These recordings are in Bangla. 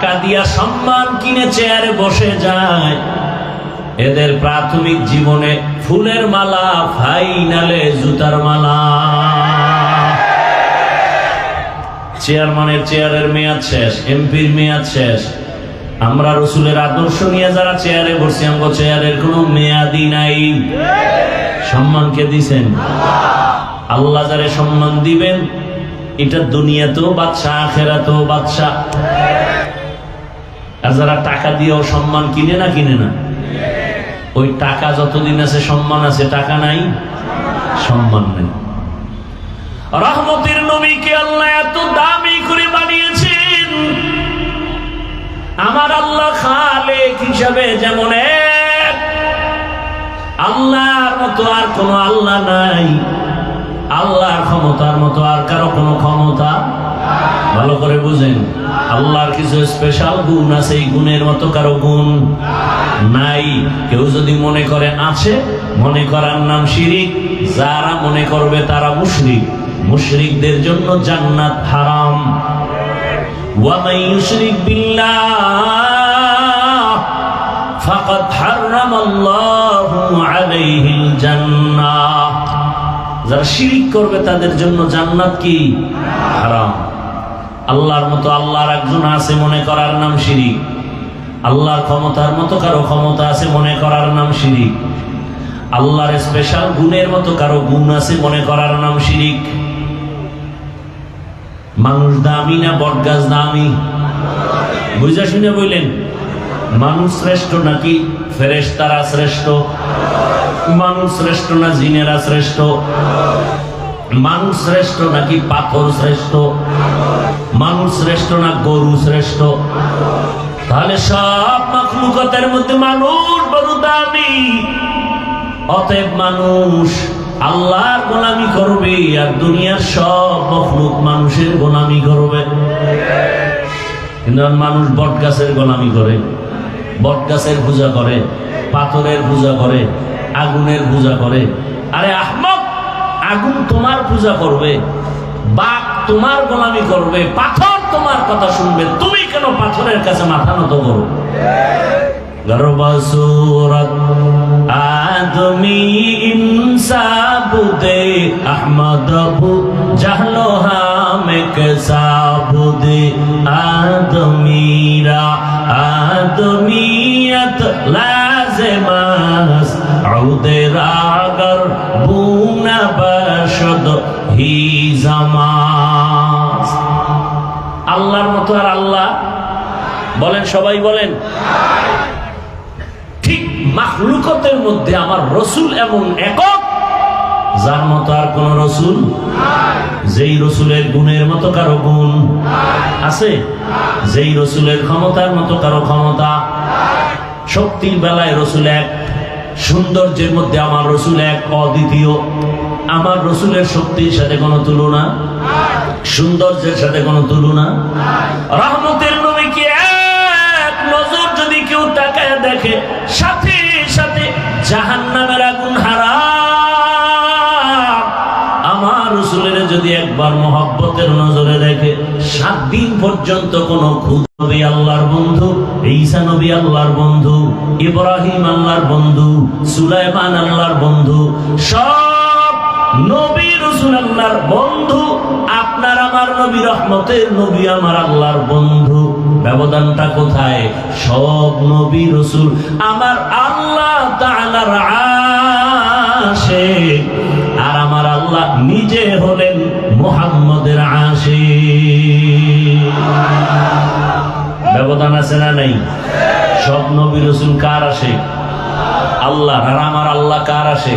টাকা দিয়া সম্মান কিনে চেয়ারে বসে যায়। এদের প্রাথমিক জীবনে ফুলের মালা, ফাইনালে জুতার মালা। চেয়ারম্যানের চেয়ারের মেয়াদ শেষ, এমপির মেয়াদ শেষ। আমরা রসুলের আদর্শ নিয়ে যারা চেয়ারে বসছি, আমগো চেয়ারের কোনো মেয়াদি নাই। সম্মানকে দিছেন? আল্লাহ যারে সম্মান দিবেন, এটা দুনিয়াতেও বাদশা আখেরাতেও বাদশা আর যারা টাকা দিয়েও সম্মান কিনে না কিনে না। ওই টাকা যতদিন আছে, সম্মান আছে। টাকা নাই, সম্মান নেই। রহমতের নবীকে আল্লাহ এত দামি করে বানিয়েছেন। আমার আল্লাহ খালেক হিসাবে যেমন এক, আল্লাহর মতো আর কোনো আল্লাহ নাই। আল্লাহর ক্ষমতার মতো আর কারও কোনো ক্ষমতা ভালো করে বুঝেন, আল্লাহর কিছু স্পেশাল গুণ আছে এই গুণের মতো কারও গুণ নাই। কেউ যদি মনে করে আছে, মনে করার নাম শিরিক, যারা মনে করবে তারা মুশরিক। মুশরিকদের জন্য জান্নাত হারাম। ওয়ামাই ইউশরিক বিল্লাহ, ফাকাদ হারামাল্লাহু আলাইহিল জান্নাত যারা শিরিক করবে তাদের জন্য জান্নাত কি? হারাম। আল্লাহর মতো আল্লাহর একজন আছে মনে করার নাম শিরিক। আল্লাহর ক্ষমতার মতো কারও ক্ষমতা আছে মনে করার নাম শিরিক। আল্লাহর স্পেশাল গুণের মতো কারও গুণ আছে মনে করার নাম শিরিক। মানুষ দামি না বটগাছ দামি? বুঝা শুনে বললেন, মানুষ শ্রেষ্ঠ নাকি ফেরেস্তারা শ্রেষ্ঠ? মানুষ শ্রেষ্ঠ না জিনেরা শ্রেষ্ঠ? মানুষ শ্রেষ্ঠ নাকি পাথর শ্রেষ্ঠ? মানুষ শ্রেষ্ঠ না গরু শ্রেষ্ঠ? তাহলে সব মাখলুকতের মধ্যে মানুষ বড় দামি। অতএব মানুষ আল্লাহর গোলামি করবে আর দুনিয়ার সব মখলুক মানুষের গোলামি করবে। কিন্তু মানুষ বট গাছের গোলামি করে বট গাছের পূজা করে, পাথরের পূজা করে, আগুনের পূজা করে। আরে আহমদ, আগুন তোমার পূজা করবে। বাঘ তোমার গোলামি করবে, পাথর তোমার কথা শুনবে, তুমি কেন পাথরের কাছে মাথা নত করো? গর্বসুরত, আদমি ইনসাবুদে আহমদ জাহলো হামেক সাবুদে আদমিরা, আদমিয়ত লাজমাস আউদে আর আল্লাহ? বলেন, সবাই বলেন। ঠিক মাখলুকতের মধ্যে আমার রসুল এমন একক, যার মতো আর কোন রসুল? যেই রসুলের গুণের মতো কারও গুণ আছে, যেই রসুলের ক্ষমতার মতো কারও ক্ষমতা। শক্তির বেলায় রসুল এক, সৌন্দর্যের মধ্যে আমার রসুল এক, অদ্বিতীয়। আমার রসুলের শক্তির সাথে কোনো তুলনা? সৌন্দর্যের সাথে কোনো তুলনা? রহমতের নবী কি এক নজর যদি কেউ তাকায় দেখে, সাথে সাথে জাহান নামের আগুন আমার যদি একবার মহব্বতের নজরে দেখে, সাত দিন পর্যন্ত কোন নবী আল্লাহর বন্ধু, ঈসা নবী আল্লাহর বন্ধু, ইব্রাহিম আল্লাহর বন্ধু, সুলাইমান আল্লাহর বন্ধু, সব বন্ধু, আপনার আমার নবী রহমতের নবী, আমার আল্লাহর বন্ধু। ব্যবধানটা কোথায়? সব আমার আল্লাহ আসে আর আমার আল্লাহ নিজে হলেন মোহাম্মদের আসে ব্যবধান আছে না নাই? সব নবী রসুল কার আসে আল্লাহ আর আমার আল্লাহ কার আসে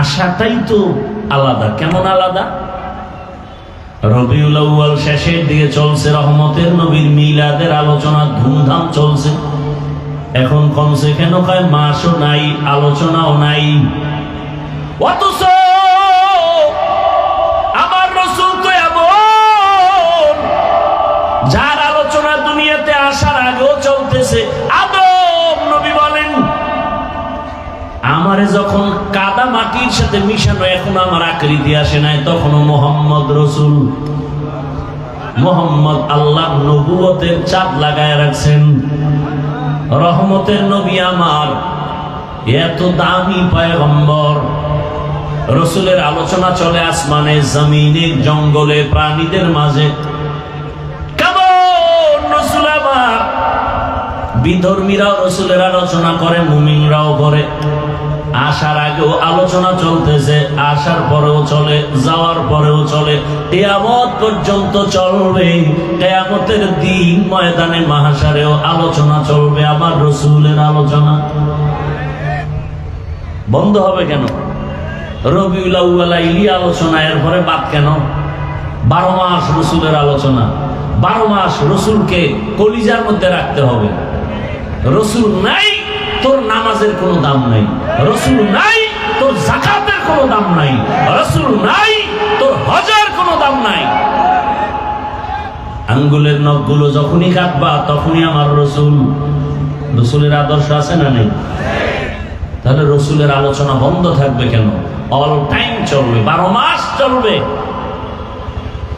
আশাটাই তো আলাদা। কেমন আলাদা? রবিউল আউয়াল শেষের দিকে চলছে রহমতের নবীর মিলাদের আলোচনা, ধুমধাম চলছে। এখন কমসে কেন কয়, মাসও নাই, আলোচনাও নাই। অথচ আমার রসুল তো এমন, যার আলোচনা দুনিয়াতে আসার আগেও চলতেছে আদম নবী বলেন আমারে যখন কাদা মাটির সাথে মিশানো এখন আমার আকৃতি আসে নাই, তখনও মোহাম্মদ রসুল, মোহাম্মদ আল্লাহ নবুয়তের চাপ লাগায় রাখছেন। রহমতের নবী আমার, এত দামি পয়গম্বর। রসুলের আলোচনা চলে আসমানে, জমিনে, জঙ্গলে, প্রাণীদের মাঝে। বিধর্মীরাও রসুলের আলোচনা করে, মুমিনরাও করে। আসার আগেও আলোচনা চলতেছে, আসার পরেও চলে, যাওয়ার পরেও চলে, কেয়ামত পর্যন্ত চলবে। কেয়ামতের দিন ময়দানে মাহাসারেও আলোচনা চলবে আমার রসুলের আলোচনা। বন্ধ হবে কেন? রবিউল আলোচনা, এরপরে বাদ কেন? বারো মাস রসুলের আলোচনা। বারো মাস রসুলকে কলিজার মধ্যে রাখতে হবে। রসুল নাই তোর নামাজের কোনো দাম নাই। রসুল নাই, তোর জাকাতের কোনো দাম নাই। রসুল নাই, তোর হজের কোনো দাম নাই। আঙ্গুলের নখগুলো যখনই কাটবা, তখনই আমার রসুল। রসুলের আদর্শ আছে না নেই? তাহলে রসুলের আলোচনা বন্ধ থাকবে কেন? অল টাইম চলবে, বারো মাস চলবে।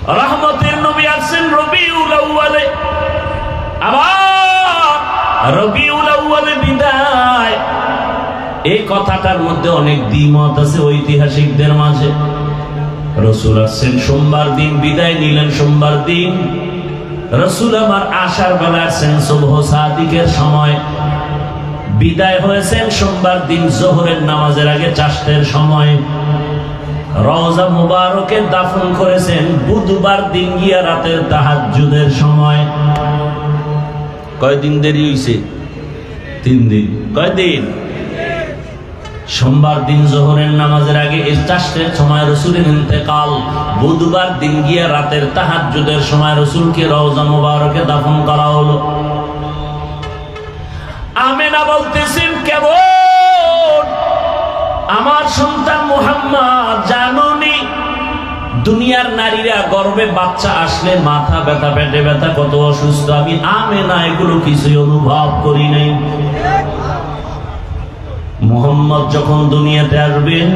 রহমতের নবী আসছেন আউয়ালে। আবার রবিউল আউয়ালে বিদায়। এই কথাটার মধ্যে অনেক দ্বিমত আছে ঐতিহাসিকদের মাঝে। রসুল আসছেন সোমবার দিন, বিদায় নিলেন সোমবার দিন। রসুল আমার আসার বেলা আসছেন শুভ সাদিকের সময়। বিদায় হয়েছেন সোমবার দিন জোহরের নামাজের আগে চাষের সময়। রওজা মুবারকে দাফন করেছেন বুধবার দিন গিয়া রাতের তাহাজ্জুদের সময়। কয়দিন দেরি হইছে? তিন দিন। কয়দিন? সোমবার দিন জোহরের নামাজের আগে চাষের সময় রসুলের ইন্তেকাল। বুধবার দিন গিয়া রাতের তাহাজ্জুদের সময় রসুলকে রওজা মুবারকে দাফন করা হলো। আমেনা বলতেছেন, কেমন? আমার সন্তান মোহাম্মদ জানুনি দুনিয়ার নারীরা গর্বে বাচ্চা আসলে মাথা ব্যথা, পেটে ব্যথা, কত অসুস্থ, আমি আমেনা এগুলো কিছুই অনুভব করি নাই। মোহাম্মদ যখন দুনিয়াতে আসবেন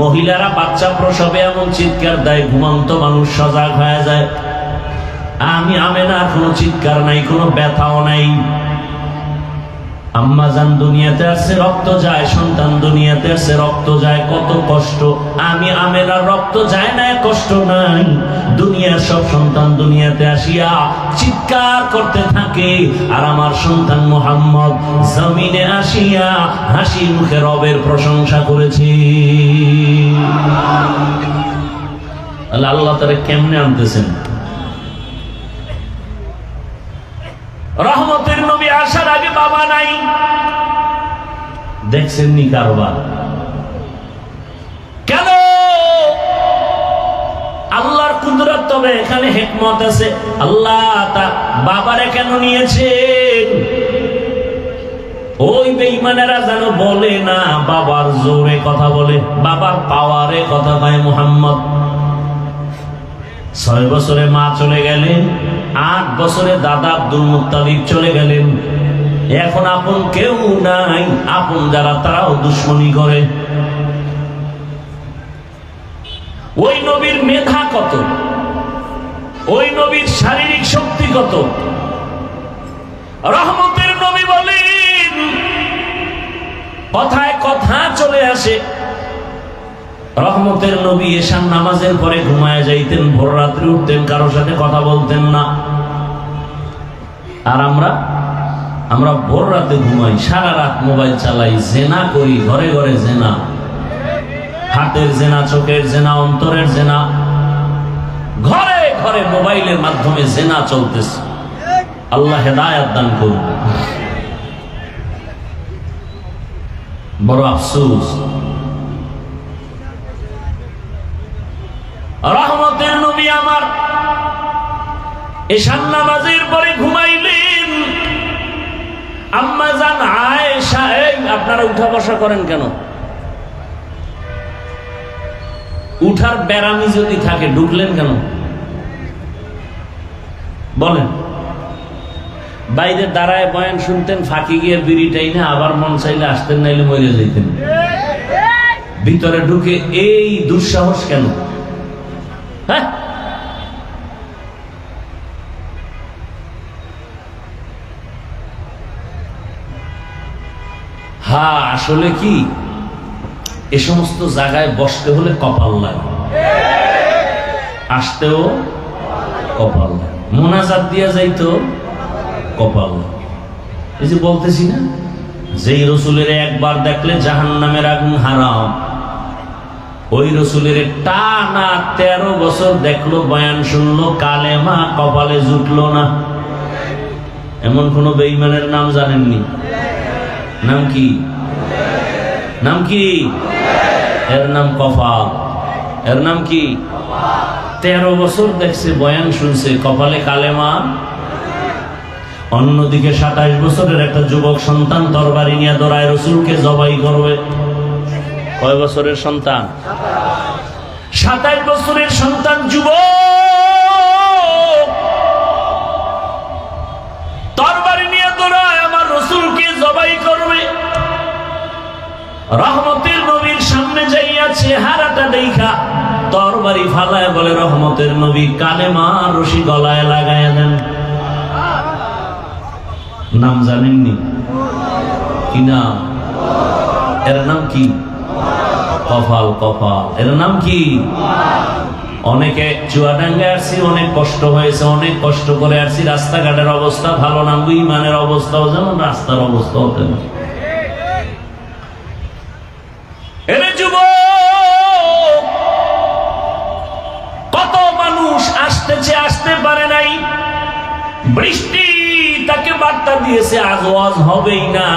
মহিলারা বাচ্চা প্রসবে এমন চিৎকার দেয়, ঘুমন্ত মানুষ সজাগ হয়ে যায়। আমি আমেনার কোনো চিৎকার নাই, কোনো ব্যথাও নাই। আম্মা জান দুনিয়াতে আসছে, রক্ত যায়, সন্তান দুনিয়াতে আসছে, রক্ত যায়, কত কষ্ট। আমি আমেনার রক্ত যায় না, কষ্ট নাই। দুনিয়ার সব সন্তান দুনিয়াতে আসিয়া চিৎকার করতে থাকে, আর আমার সন্তান মোহাম্মদ জমিনে আসিয়া হাসি মুখে রবের প্রশংসা করেছে। আল্লাহ তারা কেমনে আনতেছেন? রহমতের নবী আসার আগে বাবা নাই। দেখছেন নি কারবার? কেন? আল্লাহর কুদরত, তবে এখানে হেকমত আছে। আল্লাহ তা বাবারে কেন নিয়েছেন? ওই বেইমানেরা যেন বলে না, বাবার জোরে কথা বলে। বাবার পাওয়ারে কথা কয় মোহাম্মদ। ছয় বছরে মা চলে গেলেন, আট বছরে দাদা আব্দুল মুতালিব চলে গেলেন। এখন আপন কেউ নাই, আপন যারা তারাও দুশ্মনী করে। ওই নবীর মেধা কত? ওই নবীর শারীরিক শক্তি কত? রহমতের নবী বলেন, কথায় কথা চলে আসে। রহমতের নবী এশান নামাজের পরে ঘুমায় যাইতেন, ভোর রাত্রি উঠতেন, কারোর সাথে কথা বলতেন না। আর আমরা আমরা ভোর রাতে ঘুমাই, সারা রাত মোবাইল চালাই, জেনা করি, ঘরে ঘরে জেনা। হাতের জেনা, চোখের জেনা, অন্তরের জেনা। ঘরে ঘরে মোবাইলের মাধ্যমে জেনা চলতেছে। আল্লাহ হেদায়াত দান করুন। বড় আফসোস রহমতের নবী এশান নামাজের পরে ঘুমাইলেন। আম্মা জান, আয়েশা আপনারা উঠা বসা করেন কেন? উঠার ব্যারামি যদি থাকে, ঢুকলেন কেন? বলেন। বাইরে দাঁড়ায় বয়ান শুনতেন, ফাঁকি গিয়ে বিড়িটাই না আবার মন চাইলে আসতেন, নাইলে মরে যেতেন। ভিতরে ঢুকে এই দুঃসাহস কেন হ্যাঁ হ্যাঁ আসলে কি? এ সমস্ত জায়গায় বসতে হলে কপাল লাগে। আসতেও কপাল লাগে। মোনাজাত দিয়া যাইতো কপাল। এই যে বলতেছি না, যেই রসুলের একবার দেখলে জাহান নামের আগুন হারাম, ওই রসুলের টানা তেরো বছর দেখল, বয়ান শুনলো, কালেমা কপালে জুটলো না। এমন কোন বেইমানের নাম জানেননি? নাম কি? নাম কি? এর নাম কপাল এর নাম কি? তেরো বছর দেখছে, বয়ান শুনছে, কপালে কালেমা। অন্যদিকে সাতাইশ বছরের একটা যুবক সন্তান তরবারি নিয়ে দৌড়ায় রসুলকে জবাই করবে। কয় বছরের সন্তান? সাতাইশ বছরের সন্তান যুবক! রহমতের নবীর সামনে যাইয়া চেহারাটা দেখা, তরবারি ফালায় বলে, রহমতের নবী কালে মা রশি গলায় লাগায় দেন। নাম জানেননি? কি নাম? এর নাম কি? কপাল কপাল এর নাম কি? অনেকে চুয়াডাঙ্গে আসছি অনেক কষ্ট হয়েছে, অনেক কষ্ট করে আসছি রাস্তাঘাটের অবস্থা ভালো না ইমানের অবস্থাও যেমন রাস্তার অবস্থা হতে দিয়েছে, আজ ওয়াজ হবেই না।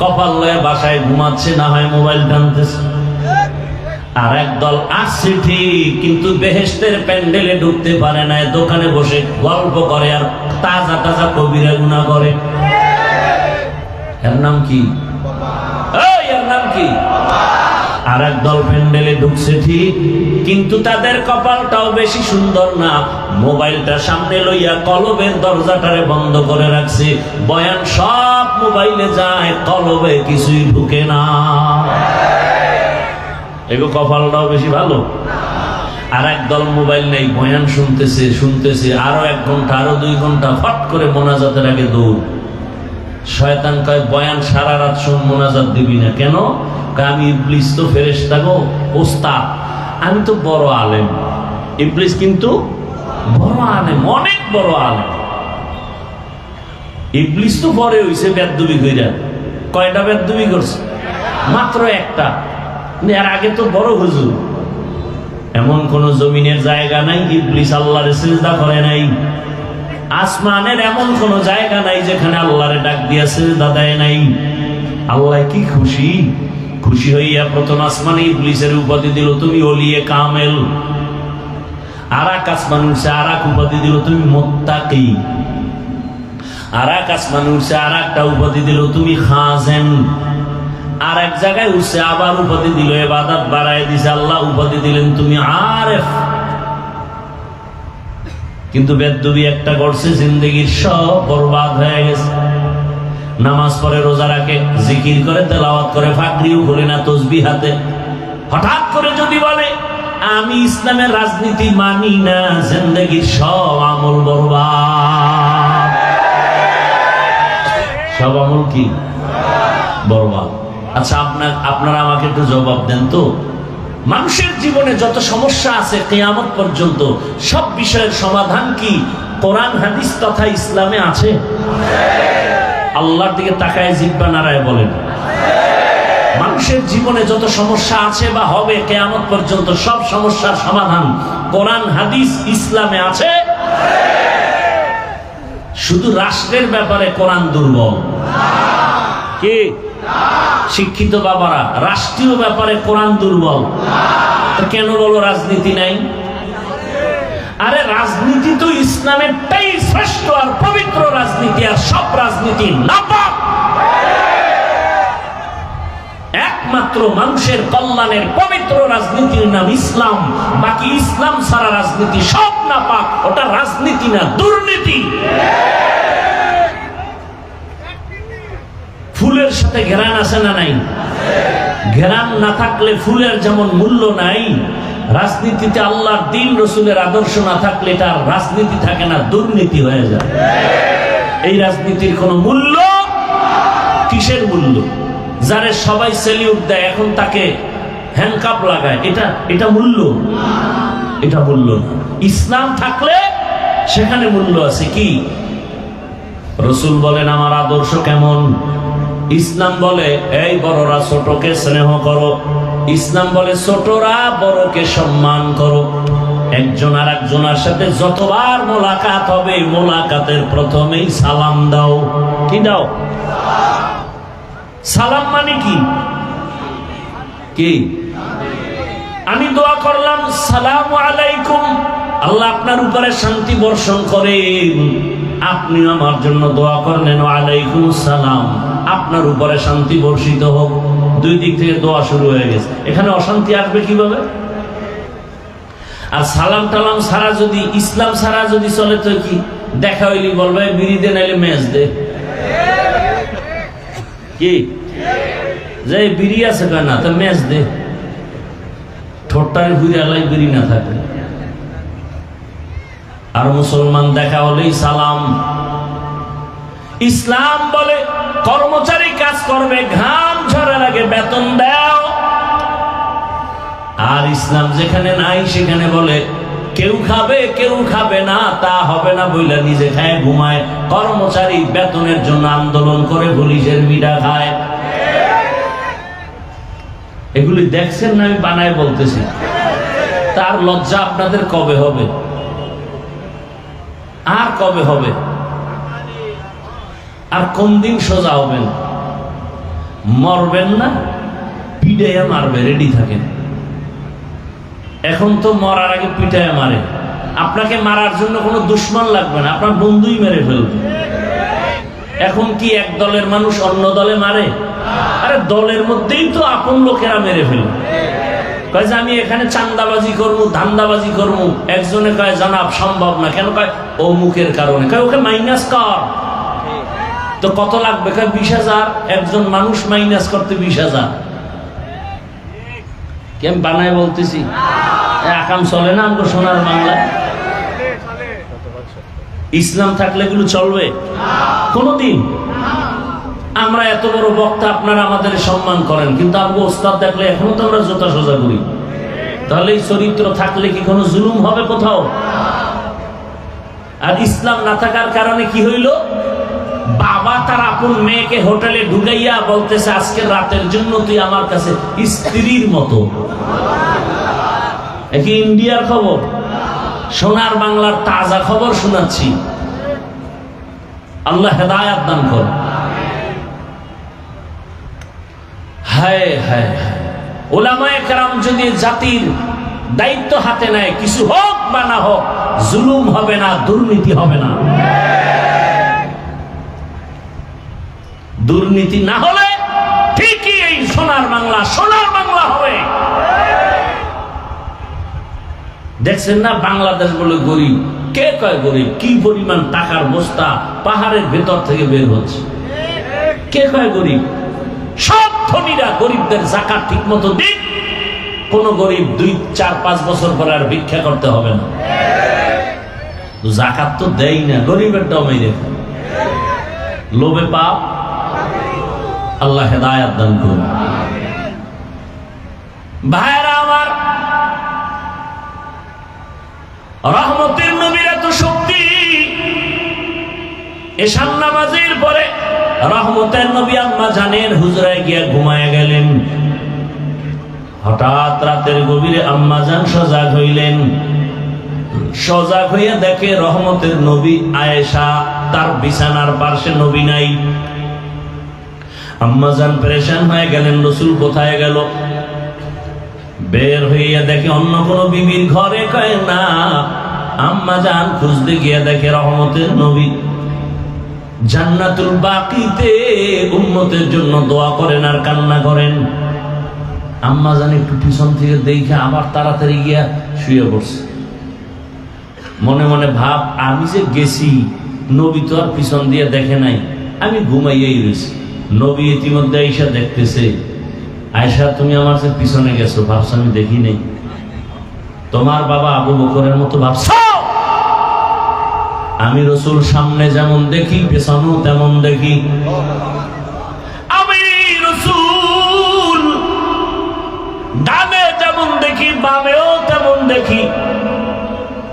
কপাল লয়ে বাসায় ঘুমাচ্ছে, না হয় মোবাইল টানতেছে। আর একদল আসছে ঠিক, কিন্তু বেহেস্তের প্যান্ডেলে ঢুকতে পারে না দোকানে বসে গল্প করে আর তাজা তাজা কবিরা গুণা করে। এর নাম কি? এর নাম কি? আর এক দল প্যান্ডেলে ঢুকছে ঠিক, কিন্তু তাদের কপালটাও বেশি সুন্দর না। মোবাইলটা সামনে লইয়া কলবের দরজাটারে বন্ধ করে রাখছে। বয়ান সব মোবাইলে যায়, কলবে কিছুই ঢুকে না। এগো কপালটাও বেশি ভালো। আর একদল মোবাইল নেই, বয়ান শুনতেছে শুনতেছে, আরও এক ঘণ্টা, আরও দুই ঘণ্টা, ফট করে মোনাজাতের আগে দৌড়। শয়তান কয়, বয়ান সারা রাত শোন, মোনাজাত দিবি না। কেন? আমি ইবলিস তো ফেরেশতা থাকো ওস্তাদ। আমি তো বড় আলেম। ইবলিস কিন্তু বড় আলেম, অনেক বড় আলেম। ইবলিস তো পরে হইছে বেদবি কইরা। কয়টা বেদবি করছে? মাত্র একটা। এর আগে তো বড় হুজুর। এমন কোন জমিনের জায়গা নাই, ইবলিস আল্লাহর সিজদা করে নাই। আসমানের এমন কোন জায়গা নাই যেখানে আল্লাহরে ডাক দিয়েছে সিজদা দেয় নাই। আল্লাহ কি খুশি? খুশি হইয়া প্রথম আসমানে ইবলিসের উপাধি দিল, তুমি ওলিয়ে কামেল। আর এক আসমান উঠছে আর এক উপাধি দিল, তুমি মোত্তাকি। আর এক আসমান উঠছে আর একটা উপাধি দিল, তুমি খাজেন। আর এক জায়গায় উঠছে আবার উপাধি দিল, এবাদাত বাড়ায় দিছে, আল্লাহ উপাধি দিলেন, তুমি আরেফ। কিন্তু বেদবি একটা করছে, জিন্দগির সব বরবাদ হয়ে গেছে। নামাজ পড়ে রোজা রাখে, জিকির করে, তেলাওয়াত করে, ফাকরিও করে না তসবি হাতে। হঠাৎ করে যদি বলে, আমি ইসলামের রাজনীতি মানি না, জিন্দগির সব আমল বরবাদ। সব আমল কি? বরবাদ। আচ্ছা আপনার, আপনারা আমাকে একটু জবাব দেন তো। মানুষের জীবনে যত সমস্যা আছে কেয়ামত পর্যন্ত, সব বিষয়ের সমাধান কি কোরআন, হাদিস তথা ইসলামে আছে? আল্লাহর দিকে তাকায় জিব্বা নারায় বলেন। মানুষের জীবনে যত সমস্যা আছে বা হবে কেয়ামত পর্যন্ত, সব সমস্যার সমাধান কোরআন, হাদিস, ইসলামে আছে। শুধু রাষ্ট্রের ব্যাপারে কোরআন দুর্বল। কি? শিক্ষিত বাবারা, রাষ্ট্রীয় ব্যাপারে কোরআন দুর্বল। কেন বলো রাজনীতি নাই? আরে রাজনীতি তো ইসলামেরটাই শ্রেষ্ঠ আর পবিত্র রাজনীতি, আর সব রাজনীতি একমাত্র মানুষের কল্যাণের পবিত্র রাজনীতির নাম ইসলাম, বাকি ইসলাম সারা রাজনীতি সব না পাক ওটা রাজনীতি না দুর্নীতি। ফুলের সাথে ঘেরান আছে না নাই? ঘেরান না থাকলে ফুলের যেমন মূল্য নাই, রাজনীতিতে আল্লাহর দিন, রসুলের আদর্শ না থাকলে তার রাজনীতি থাকে না, দুর্নীতি হয়ে যায়। এই রাজনীতির কোনো মূল্য কিসের মূল্য? যারে সবাই সেলিউট দেয়, এখন তাকে হ্যান্ডকাপ লাগায়। এটা এটা মূল্য? এটা মূল্য না। ইসলাম থাকলে সেখানে মূল্য আছে কি? রসুল বলেন, আমার আদর্শ কেমন? ইসলাম বলে, এই বড়রা ছোটকে স্নেহ করো। ইসলাম বলে, ছোটরা বড়কে সম্মান করো। একজন আর একজনের সাথে যতবার মোলাকাত হবে, মোলাকাতের প্রথমেই সালাম দাও। কি দাও? সালাম মানে কি? কি? আমি দোয়া করলাম, সালাম আলাইকুম। আল্লাহ আপনার উপরে শান্তি বর্ষণ করেন। আপনি আমার জন্য দোয়া করলেন আলাইকুম সালাম। আপনার উপরে শান্তি বর্ষিত হোক। দুই দিক থেকে দোয়া শুরু হয়ে গেছে। এখানে অশান্তি আসবে কীভাবে? আর সালাম টালাম সারা যদি, ইসলাম সারা যদি চলে, তো কি? দেখা হইলি বলবে বিড়ি দে নাইলে ম্যাচ দে। কি? যে বিড়ি আছে না, তো ম্যাচ দে। ঠোঁটটার ঘুরে আলাই বিড়ি না থাকে। আর মুসলমান দেখা হলেই সালাম। ইসলাম বলে কর্মচারী কাজ করবে, ঘাম ঝরার আগে বেতন দাও। আর ইসলাম যেখানে নাই সেখানে বলে, কেউ খাবে কেউ খাবে না, তা হবে না, বইলা নিজে খায়, ঘুমায়। কর্মচারী বেতনের জন্য আন্দোলন করে পুলিশের মিঠা খায়। এগুলি দেখছেন না, আমি বানায় বলতেছি। তার লজ্জা আপনাদের কবে হবে? আর কবে হবে? আর কোন দিন সোজা হবেন? মরবেন না পিডাইয়া মারবে রেডি থাকেন। এখন তো মরার আগে পিটাইয়া মারে। আপনাকে মারার জন্য কোনো দুশ্মন লাগবে না, আপনার বন্ধুই মেরে ফেলবে। এখন কি এক দলের মানুষ অন্য দলে মারে? আরে দলের মধ্যেই তো আপন লোকেরা মেরে ফেলবে। কয় যে আমি এখানে চান্দাবাজি করব, ধান্দাবাজি করব। একজনে কয়, জানাব, সম্ভব না। কেন কয় ও মুখের কারণে। কয়, ওকে মাইনাস কর। তো কত লাগবে? বিশ হাজার? একজন মানুষ মাইনাস করতে বিশ হাজার। কেম বানায় বলতেছি? আকাম চলে না আমাকে সোনার বাংলা? ইসলাম থাকলে এগুলো চলবে? কোনদিন? আমরা এত বড় বক্তা, আপনারা আমাদের সম্মান করেন। কিন্তু আমাকে ওস্তাদ দেখলে এখনও তো আমরা জোতা সোজা করি। তাহলে এই চরিত্র থাকলে কি কোনো জুলুম হবে কোথাও? আর ইসলাম না থাকার কারণে কি হইল? বাবা তার আপন মেয়েকে হোটেলে ঢুকাইয়া বলতেছে, আজকে রাতের জন্য তুই আমার কাছে স্ত্রীর মতো। একে ইন্ডিয়ার খবর? সোনার বাংলার তাজা খবর শোনাচ্ছি। আল্লাহ হেদায়াত দান কর। যদি জাতির দায়িত্ব হাতে নেয়, কিছু হোক বা না হোক, জুলুম হবে না, দুর্নীতি হবে না। দুর্নীতি না হলে ঠিকই এই সোনার বাংলা সোনার বাংলা হবে। দেখছেন না, বাংলাদেশ বলে গরিব। কে কয় গরিব? কি পরিমাণ টাকার বস্তা পাহাড়ের ভেতর থেকে বের হচ্ছে? কে কয় গরিব? সব ধনীরা গরিবদের জাকাত ঠিক মতো দিক, কোন গরিব দুই, চার, পাঁচ বছর পরে আর ভিক্ষা করতে হবে না। জাকাত তো দেয় না, গরিবের দমেই রেখে। লোভে পাপ আল্লাহ হেদায়াত দান করুন। ভাইরা আমার, রহমতের নবীর এত শক্তি। এশান নামাজের পরে রহমতের নবী আম্মা জানের হুজরায় গিয়া ঘুমায় গেলেন। হঠাৎ রাতের গভীরে আম্মা জান সজাগ হইলেন। সজাগ হইয়া দেখে রহমতের নবী আয়েশা তার বিছানার পার্শ্বে নবী নাই। আম্মা জান পরেশান হয়ে গেলেন, রসুল কোথায় গেল? বের হইয়া দেখে অন্য কোন বিবির ঘরে কয়, না আম্মা জান খুঁজতে গিয়া দেখে রহমতের নবী। জান্নাতুল বাকিতে উম্মতের জন্য দোয়া করেন আর কান্না করেন। আম্মা জান একটু পিছন থেকে দেখে আবার তাড়াতাড়ি গিয়া শুয়ে পড়ছে। মনে মনে ভাব, আমি যে গেছি, নবী তো আর পিছন দিয়ে দেখে নাই, আমি ঘুমাইয়াই রয়েছি। নবী ইতিমধ্যে আইসা দেখতেছে। আয়সা তুমি আমার যে পিছনে গেছো, ভাবছ আমি দেখি নেই। তোমার বাবা আবু বকরের মতো ভাবছ। আমি রসুল সামনে যেমন দেখি, পেছনেও তেমন দেখি। আমি রসুল, ডানে যেমন দেখি, বামেও তেমন দেখি।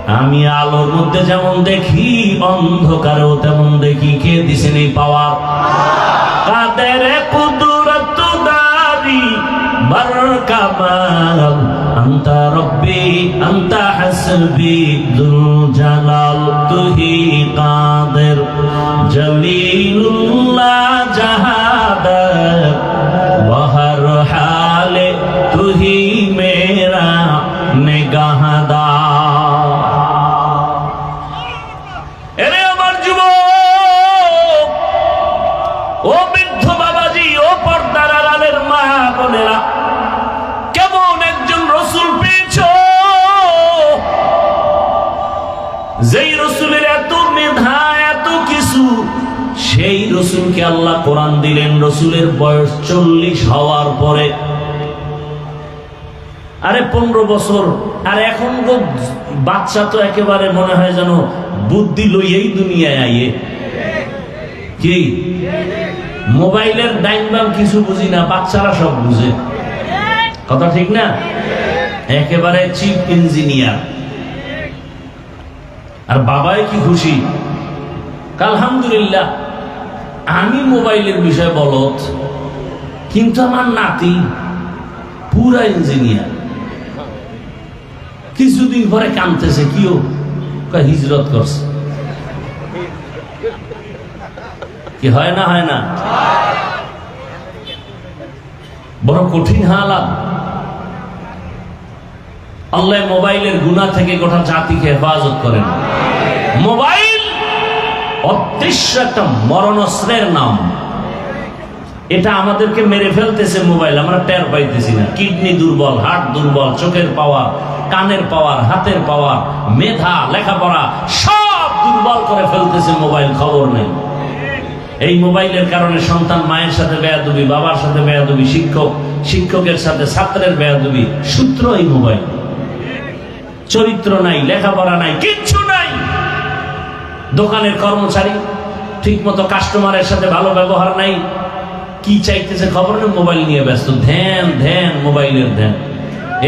আমি আলোর মধ্যে যেমন দেখি, অন্ধকারেও তেমন দেখি। কে দিছে নেই পাওয়া কাদের কুদরত রব্বি জালাল তুহি কাদের? জাহাদার রসুলের বয়স চল্লিশ হওয়ার পরে, আরে পনেরো বছর, আর এখন বাচ্চা তো একেবারে মনে হয় যেন বুদ্ধি লইয়েই দুনিয়ায় আইয়ে। কি? মোবাইলের ডাইন বাম কিছু বুঝি না, বাচ্চারা সব বুঝে। কথা ঠিক না? একেবারে চিফ ইঞ্জিনিয়ার। আর বাবাই কি খুশি? আলহামদুলিল্লাহ আমি মোবাইলের বিষয়ে বলত, কিন্তু আমার নাতি পুরা ইঞ্জিনিয়ার। কিছুদিন পরে কানতেছে কিও হিজরত করছে। কি হয় না হয় না? বড় কঠিন হালাত। আল্লাহ মোবাইলের গুণা থেকে গোটা জাতিকে হেফাজত করেন। মোবাইল অদৃশ্য একটা মরণস্ত্রের নাম। এটা আমাদেরকে মেরে ফেলতেছে মোবাইল, আমরা টের পাইতেছি না। কিডনি দুর্বল, হার্ট দুর্বল, চোখের পাওয়ার, কানের পাওয়ার, হাতের পাওয়ার, মেধা, লেখাপড়া, সব দুর্বল করে ফেলতেছে মোবাইল, খবর নেই। এই মোবাইলের কারণে সন্তান মায়ের সাথে বেয়াদবি, বাবার সাথে বেয়াদুবি, শিক্ষক, শিক্ষকের সাথে ছাত্রের বেয়াদবি, সূত্র এই মোবাইল। চরিত্র নাই, লেখাপড়া নাই, কিচ্ছু নাই। দোকানের কর্মচারী ঠিক মতো কাস্টমারের সাথে ভালো ব্যবহার নাই, কি চাইতেছে খবর? নেই মোবাইল নিয়ে ব্যস্ত। ধ্যান ধ্যান, মোবাইলের ধ্যান।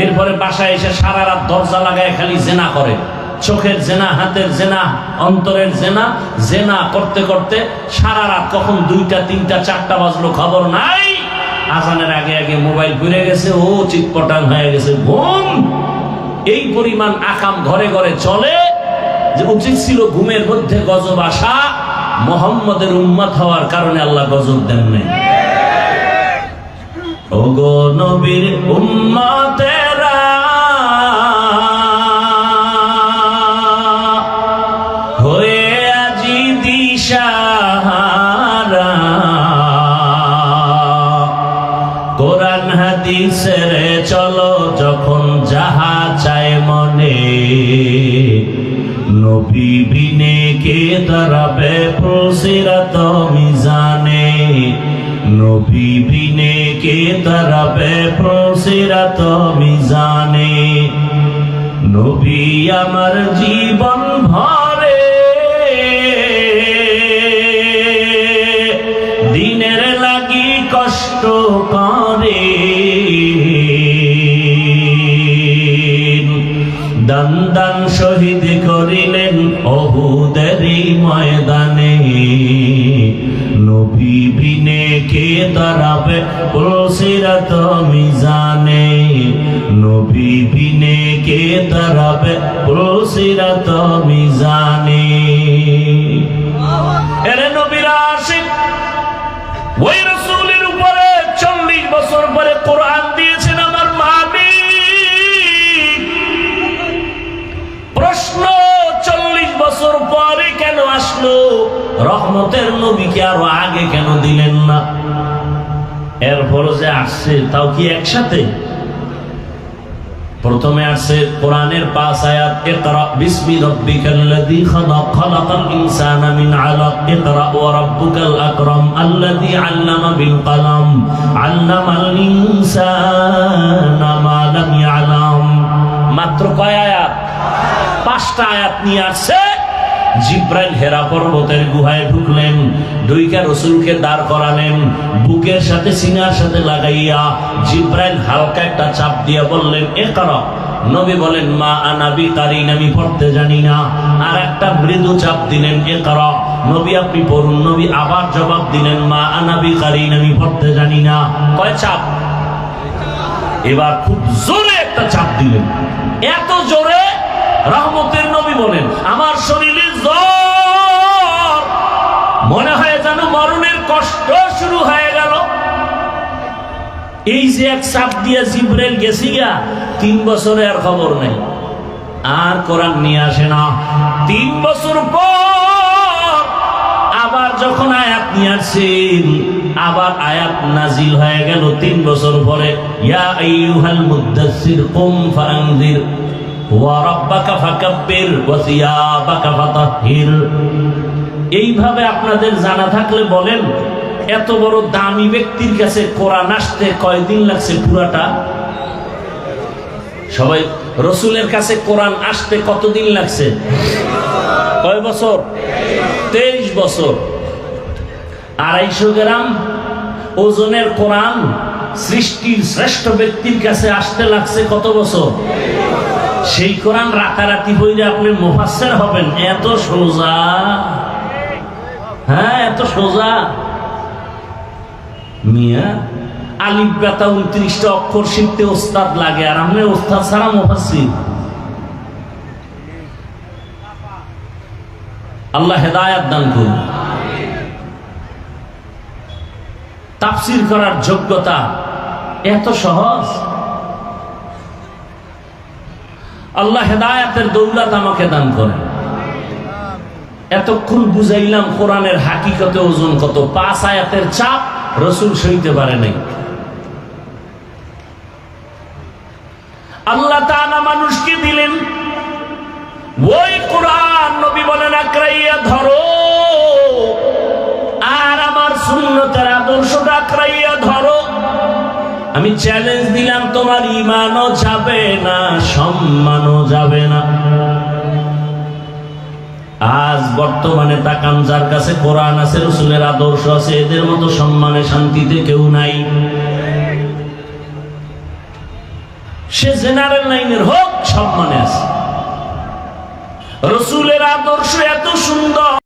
এরপরে বাসায় এসে সারা রাত দরজা লাগায় খালি জেনা করে। চোখের জেনা, হাতের জেনা, অন্তরের জেনা জেনা করতে করতে সারা রাত কখন দুইটা, তিনটা, চারটা বাজলো খবর নাই। আজানের আগে আগে মোবাইল ঘুরে গেছে, ও চিটপটাং হয়ে গেছে, ঘুম। এই পরিমাণ আকাম ঘরে ঘরে চলে। যে উচিত ছিল ঘুমের মধ্যে গজব আসা, মোহাম্মদের উম্মত হওয়ার কারণে আল্লাহ গজব দেন নাই। ওগো নবীর উম্মতেরা, হয়ে আজি দিশাহারা। কোরআন হাদিসের চলো যখন যাহা চায় মনে। নবী বিনে কে দাঁড়াবে প্রসিরাত মিজানে? নবী বিনে কে দাঁড়াবে প্রসিরাত মিজানে? নবী আমার জীবন ভরে। দিনের লাগি কষ্ট করে। দান দান শহীদ কি মিজানে। কে তরফে পুলসিরত মিজানে। চল্লিশ বছর পরে কোরআন দিয়েছেন আমার মাবি প্রশ্ন, চল্লিশ বছর পরে কেন আসলো? রহমতের নবীকে আরও আগে কেন দিলেন না? এরপর যে আসছে, তাও কি একসাথে? প্রথমে আসছে কোরআনের পাঁচ আয়াত, ইকরা বিসমি রাব্বিকাল্লাযী খালাক, খালাকাল ইনসানা মিন আলাক ওয়া রাব্বুকাল আকরাম, আল্লাযী আল্লামা বিল আল্লামাল ইনসানা মা লাম ইয়ালাম। মাত্র কয় আয়াত? পাঁচটা আয়াত নিয়ে আসছে। জিব্রাইল হেরা পর্বতের গুহায় ঢুকলেন, দুইকা রসুলকে দাঁড় করালেন, বুকের সাথে সিনার সাথে লাগাইয়া জিব্রাইল হালকা একটা চাপ দিয়া বললেন, এ কর। নবী বলেন, মা আনাবি কারিন আমি পড়তে জানি না। আর একটা মৃদু চাপ দিলেন, এ কর। নবী আপনি পড়ুন, নবী আবার জবাব দিলেন, মা আনাবি কারিন আমি পড়তে জানি না। কয় চাপ? এবার খুব জোরে একটা চাপ দিলেন। এত জোরে রহমতের নবী বলেন, আমার শরীরে জ্বর মনে হয় যেন মরণের কষ্ট শুরু হয়ে গেল। এই যে এক চাপ দিয়ে জিব্রেল গেছি গা তিন বছরে আর খবর নেই। আর কোরআন নিয়ে আসে না। তিন বছর পর আবার যখন আয়াত নিয়ে আসছেন আবার আয়াত নাজিল হয়ে গেল তিন বছর পরে। ইয়া আইয়ুহাল মুদ্দাসসির কুম ফাআনজির এইভাবে আপনাদের জানা থাকলে বলেন, এত বড় দামি ব্যক্তির কাছে কোরআন আসতে কয়দিন লাগছে পুরাটা? সবাই, রসুলের কাছে কোরআন আসতে কতদিন লাগছে? কয় বছর? তেইশ বছর। আড়াইশো গ্রাম ওজনের কোরআন সৃষ্টির শ্রেষ্ঠ ব্যক্তির কাছে আসতে লাগছে কত বছর? সেই কোরআন রাতারাতি হইলে আপনি মুফাসসির হবেন। এত সোজা। হ্যাঁ এত সোজা। মিয়া, আলিফ বেতা উনত্রিশটা অক্ষর শিখতে ওস্তাদ লাগে, আর আপনি ওস্তাদ ছাড়া মুফাসসির। আল্লাহ হেদায়াত দান করুন। তাফসির করার যোগ্যতা এত সহজ? আল্লাহ হেদায়াতের দৌলত আমাকে দান করেন। এতক্ষণ বুঝাইলাম কোরআনের হাকিকতে ওজন কত। পাঁচ আয়াতের চাপ রসুল সইতে পারে নাই। আল্লাহ তানা মানুষকে দিলেন, ওই কোরআন নবী বলেন, আক্রাইয়া ধরো। আমি চ্যালেঞ্জ দিলাম, তোমার ইমানও যাবে না, সম্মানও যাবে না। আজ বর্তমানে তাকান, যার কাছে কোরআন আছে, রসুলের আদর্শ আছে, এদের মতো সম্মানে, শান্তিতে কেউ নাই। সে জেনারেল লাইনের হোক, সম্মানে আছে। রসুলের আদর্শ এত সুন্দর।